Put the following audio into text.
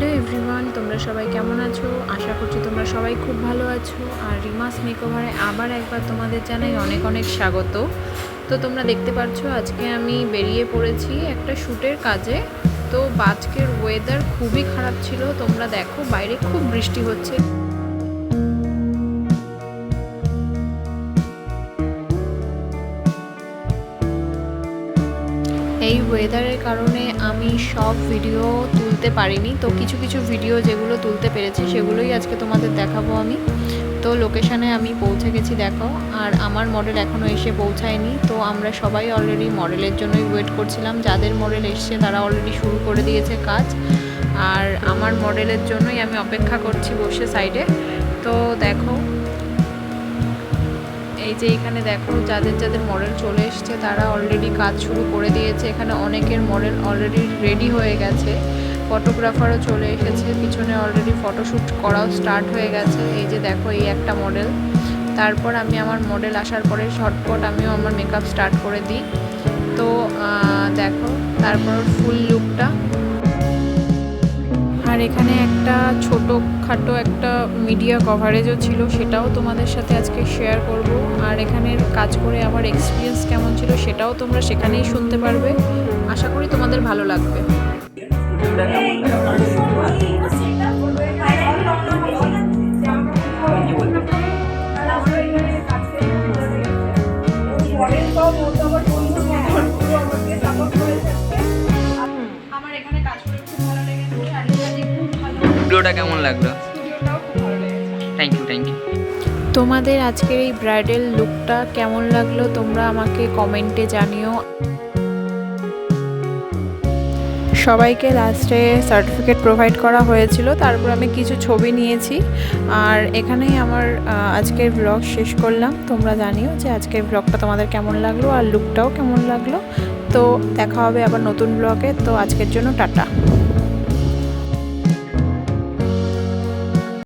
Hello everyone, তোমরা সবাই কেমন আছো? আশা করছি তোমরা সবাই খুব ভালো আছো। আর রিমাস মেকওভারে আবার একবার তোমাদের জানাই অনেক অনেক স্বাগত। তো তোমরা দেখতে পাচ্ছ আজকে আমি বেরিয়ে পড়েছি একটা শ্যুটের কাজে। তো আজকের ওয়েদার খুবই খারাপ ছিল। তোমরা দেখো, বাইরে খুব বৃষ্টি হচ্ছে। এই ওয়েদারের কারণে আমি সব ভিডিও তুলতে পারিনি। তো কিছু কিছু ভিডিও যেগুলো তুলতে পেরেছি, সেগুলোই আজকে তোমাদের দেখাবো আমি। তো লোকেশানে আমি পৌঁছে গেছি, দেখো। আর আমার মডেল এখনও এসে পৌঁছায়নি। তো আমরা সবাই অলরেডি মডেলের জন্যই ওয়েট করছিলাম। যাদের মডেল এসছে, তারা অলরেডি শুরু করে দিয়েছে কাজ। আর আমার মডেলের জন্যই আমি অপেক্ষা করছি বসে সাইডে তো দেখো এই যে এখানে দেখো যাদের যাদের মডেল চলে এসছে, তারা অলরেডি কাজ শুরু করে দিয়েছে। এখানে অনেকের মডেল অলরেডি রেডি হয়ে গেছে। ফটোগ্রাফারও চলে এসেছে। পিছনে অলরেডি ফটোশ্যুট করাও স্টার্ট হয়ে গেছে। এই যে দেখো এই একটা মডেল তারপর আমি আমার মডেল আসার পরে শর্টকট আমিও আমার মেকআপ স্টার্ট করে দিই। তো দেখো, তারপর ফুল আর এখানে একটা ছোটো খাটো একটা মিডিয়া কভারেজও ছিল, সেটাও তোমাদের সাথে আজকে শেয়ার করব। আর এখানের কাজ করে আমার এক্সপিরিয়েন্স কেমন ছিল সেটাও তোমরা সেখানেই শুনতে পারবে। আশা করি তোমাদের ভালো লাগবে। আমার এখানে কাজ ভিডিওটা কেমন লাগল? থ্যাংক ইউ থ্যাংক ইউ তোমাদের আজকের এই ব্রাইডাল লুকটা কেমন লাগল তোমরা আমাকে কমেন্টে জানিও। সবাইকে লাস্টে সার্টিফিকেট প্রোভাইড করা হয়েছিল, তারপর আমি কিছু ছবি নিয়েছি। আর এখানেই আমার আজকের ব্লগ শেষ করলাম। তোমরা জানিও যে আজকের ব্লগটা তোমাদের কেমন লাগল আর লুকটাও কেমন লাগল। তো দেখা হবে আবার নতুন ব্লগে তো আজকের জন্য টাটা।